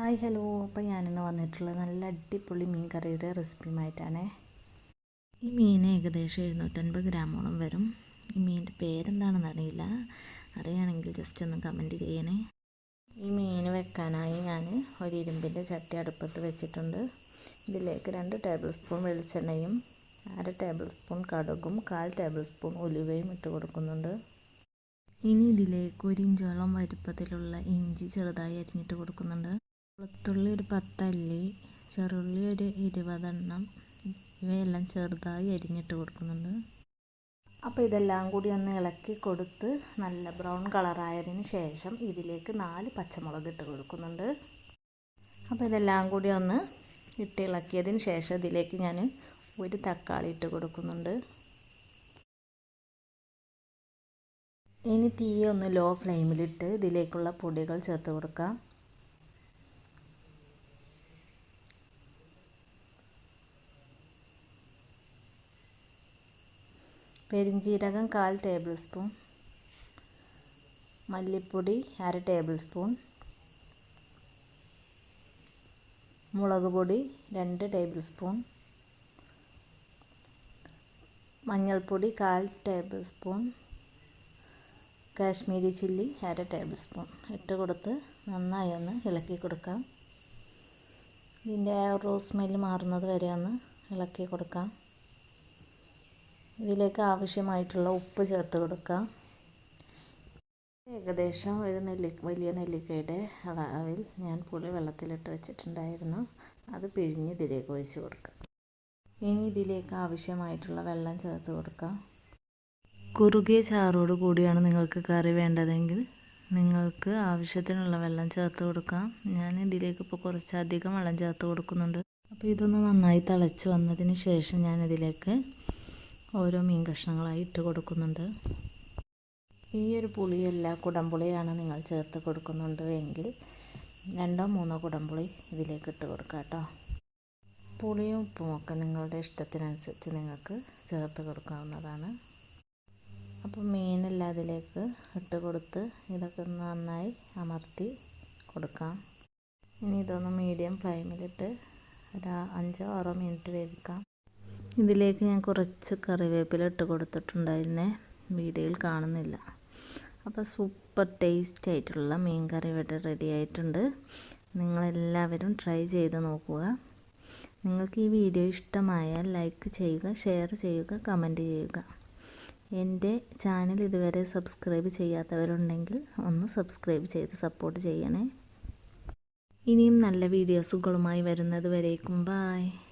Hi hello. അപ്പോൾ ഞാനിന്ന് വന്നിട്ടുള്ള നല്ല അടിപൊളി മീൻ കറിയുടെ റെസിപ്പിയുമായിട്ടാണ്. ഈ മീൻ ഏകദേശം എഴുന്നൂറ്റൻപത് ഗ്രാമോളം വരും. ഈ മീനിന്റെ പേരെന്താണെന്ന് അറിയില്ല. അറിയുകയാണെങ്കിൽ ജസ്റ്റ് ഒന്ന് കമന്റ് ചെയ്യണേ. ഈ മീൻ വെക്കാനായി ഞാൻ ഒരു ഇരുമ്പിന്റെ ചട്ടി അടുപ്പത്ത് വെച്ചിട്ടുണ്ട്. ഇതിലേക്ക് രണ്ട് ടേബിൾ സ്പൂൺ വെളിച്ചെണ്ണയും അര ടേബിൾ സ്പൂൺ കടുകും കാൽ ടേബിൾ സ്പൂൺ ഉലുവയും ഇട്ട് കൊടുക്കുന്നുണ്ട്. ഇനി ഇതിലേക്ക് ഒരു ഇഞ്ചോളം വലുപ്പത്തിലുള്ള ഇഞ്ചി ചെറുതായി അരിഞ്ഞിട്ട് കൊടുക്കുന്നുണ്ട്. വെളുത്തുള്ളി ഒരു പത്തല്ലി ചെറുള്ളി ഒരു ഇരുപതെണ്ണം ഇവയെല്ലാം ചെറുതായി അരിഞ്ഞിട്ട് കൊടുക്കുന്നുണ്ട്. അപ്പോൾ ഇതെല്ലാം കൂടി ഒന്ന് ഇളക്കി കൊടുത്ത് നല്ല ബ്രൗൺ കളറായതിന് ശേഷം ഇതിലേക്ക് നാല് പച്ചമുളക് ഇട്ട് കൊടുക്കുന്നുണ്ട്. അപ്പോൾ ഇതെല്ലാം കൂടി ഒന്ന് ഇട്ട് ഇളക്കിയതിന് ശേഷം ഇതിലേക്ക് ഞാൻ ഒരു തക്കാളി ഇട്ട് കൊടുക്കുന്നുണ്ട്. ഇനി തീയൊന്ന് ലോ ഫ്ലെയിമിലിട്ട് ഇതിലേക്കുള്ള പൊടികൾ ചേർത്ത് കൊടുക്കാം. പെരിഞ്ജീരകം കാൽ ടേബിൾ സ്പൂൺ. മല്ലിപ്പൊടി അര ടേബിൾ സ്പൂൺ. മുളക് പൊടി രണ്ട് ടേബിൾ സ്പൂൺ. മഞ്ഞൾപ്പൊടി കാൽ ടേബിൾ സ്പൂൺ. കാശ്മീരി ചില്ലി അര ടേബിൾ സ്പൂൺ. ഇട്ട് കൊടുത്ത് നന്നായി ഒന്ന് ഇളക്കി കൊടുക്കാം. ഇതിന്റെ റോസ് സ്മെല്ല് മാറുന്നത് വരെ ഒന്ന് ഇളക്കി കൊടുക്കാം. ഇതിലേക്ക് ആവശ്യമായിട്ടുള്ള ഉപ്പ് ചേർത്ത് കൊടുക്കാം ഏകദേശം ഒരു നെല്ലി വലിയ നെല്ലിക്കയുടെ അളവിൽ ഞാൻ പുളി വെള്ളത്തിലിട്ട് വെച്ചിട്ടുണ്ടായിരുന്നു. അത് പിഴിഞ്ഞ് ഇതിലേക്ക് ഒഴിച്ച് കൊടുക്കാം ഇനി ഇതിലേക്ക് ആവശ്യമായിട്ടുള്ള വെള്ളം ചേർത്ത് കൊടുക്കാം കുറുകിയ ചാറോട് കൂടിയാണ് നിങ്ങൾക്ക് കറി വേണ്ടതെങ്കിൽ നിങ്ങൾക്ക് ആവശ്യത്തിനുള്ള വെള്ളം ചേർത്ത് കൊടുക്കാം. ഞാൻ ഇതിലേക്ക് ഇപ്പോൾ കുറച്ചധികം വെള്ളം ചേർത്ത് കൊടുക്കുന്നുണ്ട്. അപ്പോൾ ഇതൊന്ന് നന്നായി തിളച്ച് വന്നതിന് ശേഷം ഞാൻ ഇതിലേക്ക് ഓരോ മീൻ കഷ്ണങ്ങളായി ഇട്ട് കൊടുക്കുന്നുണ്ട്. ഈ ഒരു പുളിയല്ല കുടംപുളിയാണ് നിങ്ങൾ ചേർത്ത് കൊടുക്കുന്നുണ്ട് എങ്കിൽ രണ്ടോ മൂന്നോ കുടംപുളി ഇതിലേക്ക് ഇട്ട് കൊടുക്കുക കേട്ടോ. പുളിയും ഉപ്പുമൊക്കെ നിങ്ങളുടെ ഇഷ്ടത്തിനനുസരിച്ച് നിങ്ങൾക്ക് ചേർത്ത് കൊടുക്കാവുന്നതാണ്. അപ്പോൾ മീനെല്ലാം അതിലേക്ക് ഇട്ട് കൊടുത്ത് ഇതൊക്കെ നന്നായി അമർത്തി കൊടുക്കാം. ഇനി ഇതൊന്ന് മീഡിയം ഫ്ലെയിമിലിട്ട് ഒരു അഞ്ചോ ആറോ മിനിറ്റ് വേവിക്കാം. ഇതിലേക്ക് ഞാൻ കുറച്ച് കറിവേപ്പില ഇട്ട് കൊടുത്തിട്ടുണ്ടായിരുന്നേ. വീഡിയോയിൽ കാണുന്നില്ല. അപ്പോൾ സൂപ്പർ ടേസ്റ്റ് ആയിട്ടുള്ള മീൻ കറി ഇവിടെ റെഡി ആയിട്ടുണ്ട്. നിങ്ങളെല്ലാവരും ട്രൈ ചെയ്ത് നോക്കുക. നിങ്ങൾക്ക് ഈ വീഡിയോ ഇഷ്ടമായാൽ ലൈക്ക് ചെയ്യുക ഷെയർ ചെയ്യുക കമന്റ് ചെയ്യുക. എന്റെ ചാനൽ ഇതുവരെ സബ്സ്ക്രൈബ് ചെയ്യാത്തവരുണ്ടെങ്കിൽ ഒന്ന് സബ്സ്ക്രൈബ് ചെയ്ത് സപ്പോർട്ട് ചെയ്യണേ. ഇനിയും നല്ല വീഡിയോസുകളുമായി വരുന്നത് വരേക്കും. ബായ്